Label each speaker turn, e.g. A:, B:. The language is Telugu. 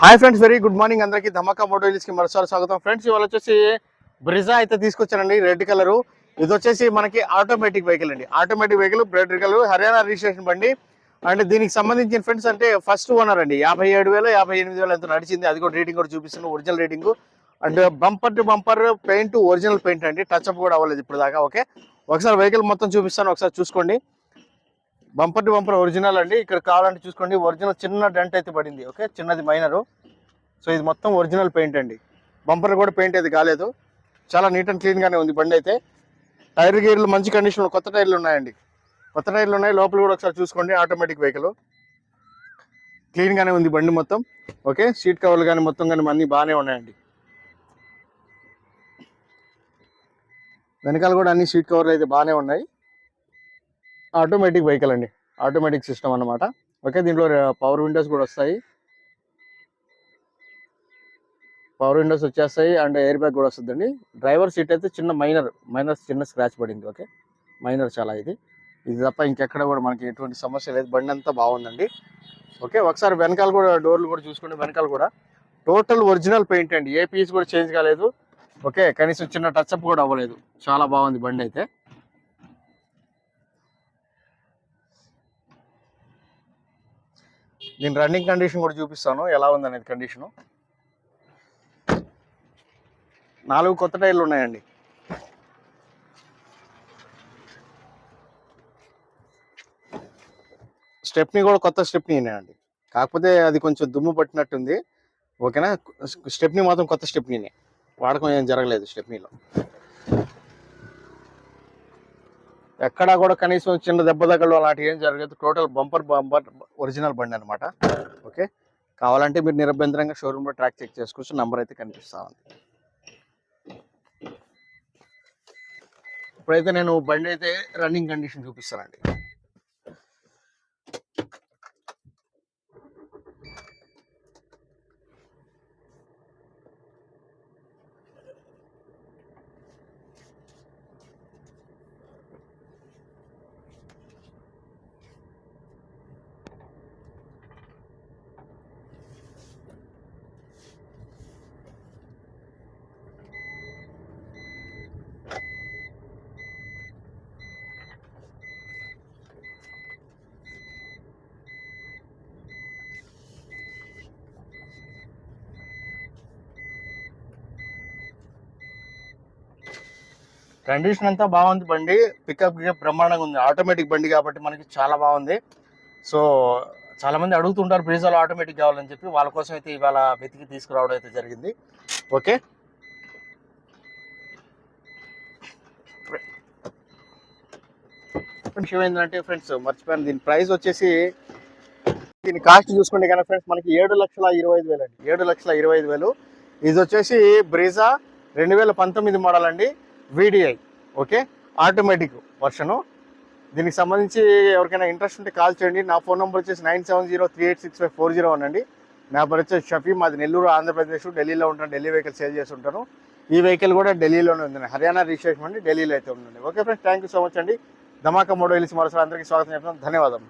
A: Hi friends very good morning. అందరికీ ధమాకా మోటోయిల్స్ మరోసారి స్వాగతం. ఫ్రెండ్స్ ఇవాళ వచ్చేసి బ్రిజా అయితే తీసుకొచ్చానండి రెడ్ కలర్. ఇది వచ్చేసి మనకి ఆటోమేటిక్ వెహికల్ అండి. Automatic vehicle red colour Haryana registration బండి. అండ్ దీనికి సంబంధించిన ఫ్రెండ్స్ అంటే ఫస్ట్ ఓనర్ అండి. యాభై ఏడు వేలు యాభై ఎనిమిది వేలు ఎంత నడిచింది. అది కూడా రేటింగ్ కూడా చూపిస్తున్నాను original rating and bumper to bumper paint original paint అండి. టచ్ అప్ కూడా అవ్వలేదు ఇప్పుడు దాకా ఓకే? ఒకసారి వెహికల్ మొత్తం చూపిస్తాను ఒకసారి చూసుకోండి. బంపర్ టు బంపర్ ఒరిజినల్ అండి. ఇక్కడ కావాలంటే చూసుకోండి. ఒరిజినల్ చిన్న డెంట్ అయితే పడింది. ఓకే? చిన్నది మైనరు. సో ఇది మొత్తం ఒరిజినల్ పెయింట్ అండి. బంపర్ కూడా పెయింట్ అయితే కాలేదు. చాలా నీట్ అండ్ క్లీన్గానే ఉంది బండి అయితే. టైర్ గేర్లు మంచి కండిషన్ కొత్త టైర్లు ఉన్నాయండి. కొత్త టైర్లు ఉన్నాయి. లోపల కూడా ఒకసారి చూసుకోండి. ఆటోమేటిక్ వెహికల్ క్లీన్గానే ఉంది బండి మొత్తం. ఓకే? సీట్ కవర్లు కానీ మొత్తం కానీ అన్నీ బాగానే ఉన్నాయండి. వెనకాల కూడా అన్ని సీట్ కవర్లు అయితే బాగానే ఉన్నాయి. ఆటోమేటిక్ వెహికల్ అండి. ఆటోమేటిక్ సిస్టమ్ అన్నమాట. ఓకే దీంట్లో పవర్ విండోస్ కూడా వస్తాయి. పవర్ విండోస్ వచ్చేస్తాయి అండ్ ఎయిర్ బ్యాగ్ కూడా వస్తుందండి. డ్రైవర్ సీట్ అయితే చిన్న మైనర్ మైనర్ చిన్న స్క్రాచ్ పడింది. ఓకే మైనర్ చాలా ఇది. ఇది తప్ప ఇంకెక్కడ కూడా మనకి ఎటువంటి సమస్య లేదు. బండి అంతా బాగుందండి. ఓకే ఒకసారి వెనకాల కూడా డోర్లు కూడా చూసుకోండి వెనకాల కూడా టోటల్ ఒరిజినల్ పెయింట్ అండి. ఏ పీస్ కూడా చేంజ్ కాలేదు. ఓకే కనీసం చిన్న టచ్ అప్ కూడా అవ్వలేదు. చాలా బాగుంది బండి అయితే. దీని రన్నింగ్ కండిషన్ కూడా చూపిస్తాను. ఎలా ఉంది అనేది కండిషను నాలుగు కొత్త టైర్లు ఉన్నాయండి. స్టెప్ని కూడా కొత్త స్టెప్ని అండి కాకపోతే అది కొంచెం దుమ్ము పట్టినట్టుంది. ఓకేనా? స్టెప్ని మాత్రం కొత్త స్టెప్నీనే. వాడకం ఏం జరగలేదు స్టెప్నీలో. ఎక్కడా కూడా కనీసం చిన్న దెబ్బ తగ్గలు అలాంటివి ఏం జరగలేదు. టోటల్ బంపర్ బంపర్ ఒరిజినల్ బండి అనమాట ఓకే కావాలంటే మీరు నిరభ్యంతరంగా షోరూంలో ట్రాక్ చెక్ చేసుకోవచ్చు నెంబర్ అయితే కనిపిస్తూ ఉంది. ఇప్పుడైతే నేను బండి అయితే రన్నింగ్ కండిషన్ చూపిస్తానండి. కండిషన్ అంతా బాగుంది బండి. పికప్ గికప్ బ్రహ్మాండంగా ఉంది. ఆటోమేటిక్ బండి కాబట్టి మనకి చాలా బాగుంది. సో చాలామంది అడుగుతుంటారు బ్రీజాలో ఆటోమేటిక్ కావాలని చెప్పి. వాళ్ళ కోసం అయితే ఇవాళ వెతికి తీసుకురావడం అయితే జరిగింది. ఓకే విషయం ఏంటంటే ఫ్రెండ్స్ మర్చిపోయాను. దీని ప్రైస్ వచ్చేసి దీని కాస్ట్ చూసుకుంటే కానీ ఫ్రెండ్స్ మనకి ఏడు లక్షల ఇరవై ఐదు వేలు అండి ఏడు లక్షల ఇరవై ఐదు వేలు. ఇది వచ్చేసి బ్రీజా రెండు వేల పంతొమ్మిది మోడల్ అండి. వీడిఐ ఓకే ఆటోమేటిక్ వర్షను దీనికి సంబంధించి ఎవరికైనా ఇంట్రెస్ట్ ఉంటే కాల్ చేయండి. నా ఫోన్ నెంబర్ వచ్చేసి nine seven zero three eight six five four zero one అండి నా పేరు వచ్చేసి షఫీ. మాది నెల్లూరు ఆంధ్రప్రదేశ్ ఢిల్లీలో ఉంటాను. ఢిల్లీ వెహికల్ సేల్ చేసి ఉంటాను ఈ వెహికల్ కూడా ఢిల్లీలోనే ఉందండి. హర్యానా రిజిస్ట్రేషన్ అండి ఢిల్లీలో అయితే ఉందండి. Okay friends thank you so much అండి. ధమాకా మోడో వెళ్ళి మరోసారి అందరికీ స్వాగతం చెప్తున్నాను. ధన్యవాదం